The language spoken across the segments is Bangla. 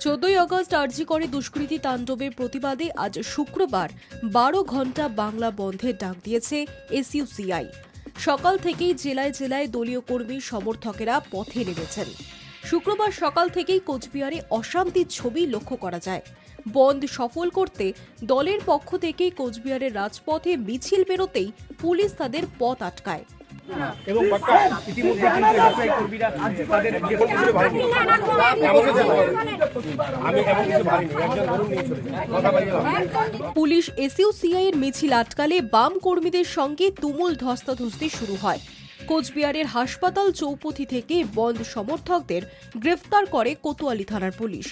চোদ্দই আগস্ট আর্জি করে দুষ্কৃতী তাণ্ডবের প্রতিবাদে আজ শুক্রবার বারো ঘণ্টা বাংলা বন্ধের ডাক দিয়েছে এসইউসিআই। সকাল থেকেই জেলায় জেলায় দলীয় কর্মী সমর্থকেরা পথে নেমেছেন। শুক্রবার সকাল থেকেই কোচবিহারে অশান্তির ছবি লক্ষ্য করা যায়। বন্ধ সফল করতে দলের পক্ষ থেকে কোচবিহারের রাজপথে মিছিল বেরোতেই পুলিশ তাদের পথ আটকায়। এবং ইতিমধ্যে। পুলিশ এসইউসিআই এর মিছিল আটকালে বাম কর্মীদের সঙ্গে তুমুল ধস্তাধস্তি শুরু হয়। কোচবিহারের হাসপাতাল চৌপথি থেকে বন্ধ সমর্থকদের গ্রেফতার করে কোতোয়ালি থানার পুলিশ।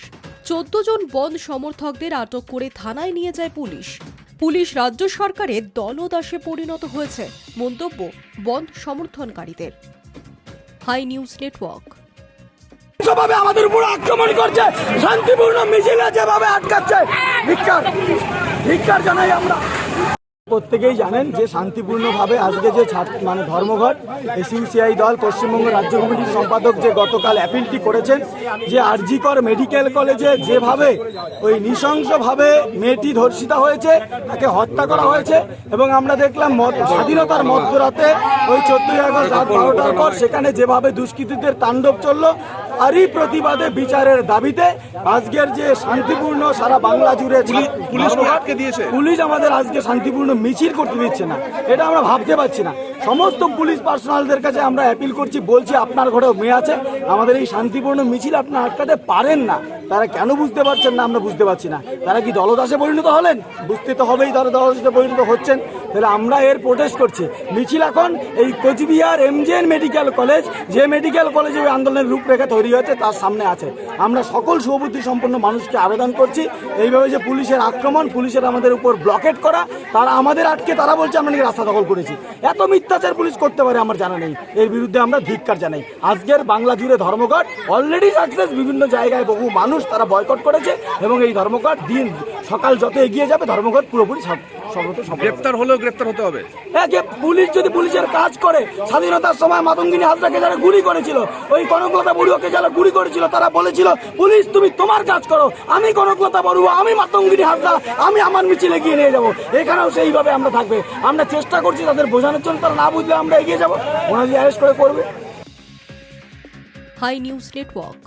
চোদ্দ জন বন্ধ সমর্থকদের আটক করে থানায় নিয়ে যায় পুলিশ। পুলিশ রাজ্য সরকারের দলদাসে পরিণত হয়েছে, মন্তব্য বন্ধ সমর্থনকারীদের। High news network. যেভাবে আমাদের উপর আক্রমণ করছে, শান্তিপূর্ণ মিছিলে যেভাবে আটকাচ্ছে জানাই আমরা প্রত্যেকেই জানেন যে শান্তিপূর্ণভাবে আজকে যে মানে ধর্মঘট এসইউসিআই দল পশ্চিমবঙ্গ রাজ্য কমিটির সম্পাদক যে গতকাল অ্যাপিলটি করেছেন যে আরজিকর মেডিকেল কলেজে যেভাবে ওই নৃশংসভাবে মেয়েটি ধর্ষিতা হয়েছে তাকে হত্যা করা হয়েছে এবং আমরা দেখলাম স্বাধীনতার মধ্যরাতে ওই চোদ্দই আগস্ট রাত বারোটার পর সেখানে যেভাবে দুষ্কৃতীদের তাণ্ডব চলল তারই প্রতিবাদে বিচারের দাবিতে আজকের যে শান্তিপূর্ণ সারা বাংলা জুড়ে দিয়েছে। পুলিশ আমাদের আজকে শান্তিপূর্ণ মিছিল করতে দিচ্ছে না। এটা আমরা ভাবতে পারছি না। সমস্ত পুলিশ পার্সোনালদের কাছে আমরা অ্যাপিল করছি, বলছি আপনার ঘরেও মেয়ে আছে, আমাদের এই শান্তিপূর্ণ মিছিল আপনার আটকাতে পারেন না। তারা কেন বুঝতে পারছেন না, আমরা বুঝতে পারছি না। তারা কি দলদাসে পরিণত হলেন? বুঝতে তো হবেই তারা দলদাসে পরিণত হচ্ছেন। তাহলে আমরা এর প্রোটেস্ট করছি। মিছিল এখন এই কোচবিহার এমজেএন মেডিকেল কলেজ যে মেডিকেল কলেজে ওই আন্দোলনের রূপরেখা তৈরি হয়েছে, তার সামনে আছে। আমরা সকল সুবুদ্ধি সম্পন্ন মানুষকে আবেদন করছি, এইভাবে যে পুলিশের আক্রমণ, পুলিশের আমাদের উপর ব্লকেট করা, তারা আমাদের আটকে, তারা বলছে আমরা নাকি রাস্তা দখল করেছি। এত মিথ্যাচার পুলিশ করতে পারে আমার জানা নেই। এর বিরুদ্ধে আমরা ধিক্কার জানাই। আজকের বাংলা জুড়ে ধর্মঘট অলরেডি সাকসেস বিভিন্ন জায়গায় বহু মানুষ তারা বয়কট করেছে, এবং এই ধর্মঘট দিন, সকাল যত এগিয়ে যাবে, ধর্মঘট পুরোপুরি গ্রেপ্তার হলেও গ্রেপ্তার হতে হবে। হ্যাঁ, যে পুলিশ যদি পুলিশের কাজ করে স্বাধীনতার সময় মাতঙ্গিনী হাজরাকে যারা গুলি করেছিল ওই কনকলতা বড়ুয়াকে যারা গুলি করেছিল তারা বলেছিল পুলিশ তুমি তোমার কাজ করো। আমি কনকলতা বড়ুয়া আমি মাতঙ্গিনী হাজরা আমি আমার মিছিলে গিয়ে নিয়ে যাব। এখানেও সেইভাবে আমরা থাকবে। আমরা চেষ্টা করছি তাদের বোঝানোর জন্য তারা না বুঝলে আমরা এগিয়ে যাব। ওনারা যদি অ্যারেস্ট করে করবে। Hi news network.